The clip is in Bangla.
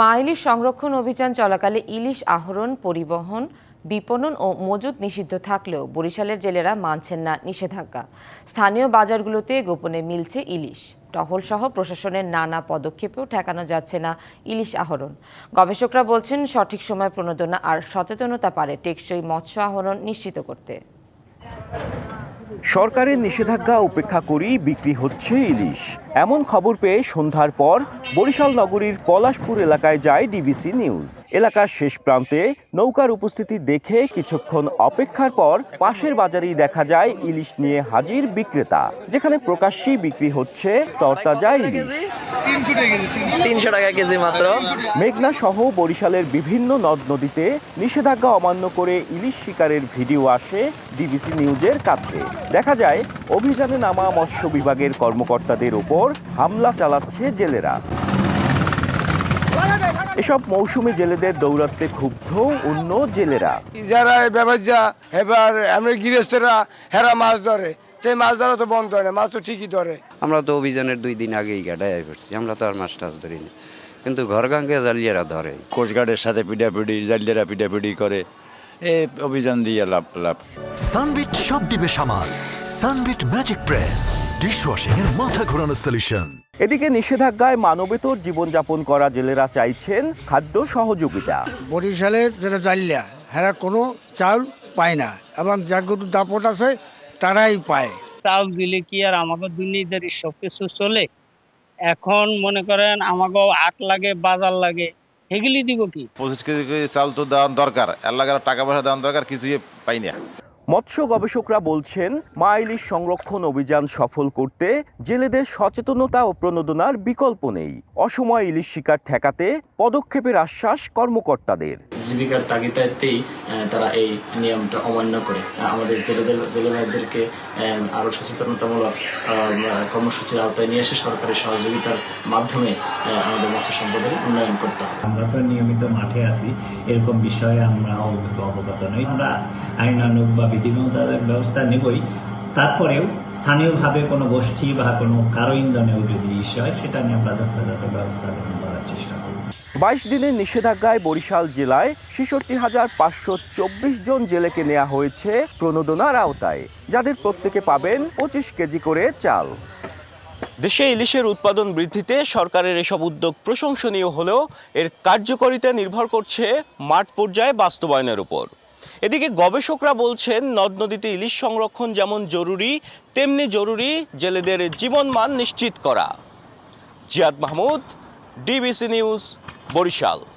মা ইলিশ সংরক্ষণ অভিযান চলাকালে ইলিশ আহরণ, পরিবহন, বিপণন ও মজুদ নিষিদ্ধ থাকলেও বরিশালের জেলেরা মানছেন না নিষেধাজ্ঞা। স্থানীয় বাজারগুলোতে গোপনে মিলছে ইলিশ। টহল সহ প্রশাসনের নানা পদক্ষেপেও ঠেকানো যাচ্ছে না ইলিশ আহরণ। গবেষকরা বলছেন, সঠিক সময় প্রণোদনা আর সচেতনতা পারে টেকসই মৎস্য আহরণ নিশ্চিত করতে। সরকারের নিষেধাজ্ঞা উপেক্ষা করেই বিক্রি হচ্ছে ইলিশ। এমন খবর পেয়ে সন্ধ্যার পর বরিশাল নগরীর পলাশপুর এলাকায় যায় ডিবিসি নিউজ। এলাকার শেষ প্রান্তে নৌকার উপস্থিতি দেখে কিছুক্ষণ অপেক্ষার পর পাশের বাজারেই দেখা যায় ইলিশ নিয়ে হাজির বিক্রেতা। যেখানে প্রকাশ্যেই বিক্রি হচ্ছে তরতাজা ইলিশ। তিনশো টাকা কেজি মাত্র। মেঘনা সহ বরিশালের বিভিন্ন নদ নদীতে নিষেধাজ্ঞা অমান্য করে ইলিশ শিকারের ভিডিও আসে ডিবিসি নিউজের কাছে। দেখা যায় অভিযানে নামা মৎস্য বিভাগের কর্মকর্তাদের ওপর হামলা চালাচ্ছে জেলেরা। এসব মৌসুমি জেলেদের দৌরাত্মে ক্ষুব্ধ অন্য জেলেরা। যারা এই ব্যবসা এবার এমনি গৃহস্থরা হেরা মাছ ধরে সেই মাছ ধরা তো বন্ধ হয় না মাছ তো ঠিকই ধরে। আমরা তো অভিযানের দুই দিন আগেই গাডায় পড়ছি আমরা তো আর মাছ টাছ ধরিনি। কিন্তু ঘর গাঙ্গে জালিয়ারা ধরে। কোস্টগার্ডের সাথে পিটাপিটি জালিয়ারা পিটাপিটি করে। এ অভিযান দিয়ে লাভ লাভ। সানবিট সব দিবে সামাল। সানবিট ম্যাজিক প্রেস ডিশওয়াশিং এর মাথা ঘোরানো সলিউশন এদিকে নিষেধাজ্ঞায় মানবেতর জীবনযাপন করা জেলেরা চাইছেন খাদ্য সহযোগিতা। বরিশালের যেটা জাল্লা হেরা কোনো চাউল পায় না এবং যাগুলো দাপট আছে তারাই পায়। চাউল দিলে কি আর আমাকে দুর্নীতির সব কিছু চলে? এখন মনে করেন আমাকে আট লাগে বাজার লাগে দিব কি? পঁচিশ কেজি চাল তো দেওয়ান দরকার। এলাকার টাকা পয়সা দেওয়ার দরকার কিছুই পাই না। মৎস্য গবেষকরা বলছেন মা ইলিশ সংরক্ষণ অভিযান সফল করতে জেলেদের সচেতনতা ও প্রণোদনার বিকল্প নেই। অসময় ইলিশ শিকার ঠেকাতে পদক্ষেপের আশ্বাস কর্মকর্তাদের। জীবিকার তাগিদাতেই তারা এই নিয়মটা অমান্য করে। আমাদের জেলেদের জেলে ভাইদেরকে আহ, আরও সচেতনতামূলক কর্মসূচির আওতায় নিয়ে এসে সরকারের সহযোগিতার মাধ্যমে আমাদের মৎস্য সম্পদের উন্নয়ন করতে হবে। আমরা তো নিয়মিত মাঠে আছি এরকম বিষয়ে আমরা অবগত নই। আমরা আইনানুগ বা বিধিমূলক ব্যবস্থা নেবই। তারপরেও স্থানীয়ভাবে কোনো গোষ্ঠী বা কোনো কারও ইন্ধনেও যদি ইস্যু হয় সেটা নিয়ে আমরা যথাযথ ব্যবস্থা গ্রহণ করার চেষ্টা বাইশ দিনের নিষেধাজ্ঞায় বরিশাল জেলায় ছেষট্টি হাজার পাঁচশো চব্বিশ জন জেলেকে নেওয়া হয়েছে প্রণোদনার আওতায়। যাদের প্রত্যেকে পাবেন পঁচিশ কেজি করে চাল। দেশে ইলিশের উৎপাদন বৃদ্ধিতে সরকারের এসব উদ্যোগ প্রশংসনীয় হলেও এর কার্যকারিতা নির্ভর করছে মাঠ পর্যায়ে বাস্তবায়নের উপর। এদিকে গবেষকরা বলছেন, নদ নদীতে ইলিশ সংরক্ষণ যেমন জরুরি, তেমনি জরুরি জেলেদের জীবনমান নিশ্চিত করা। Ziad Mahmud, DBC news Barishal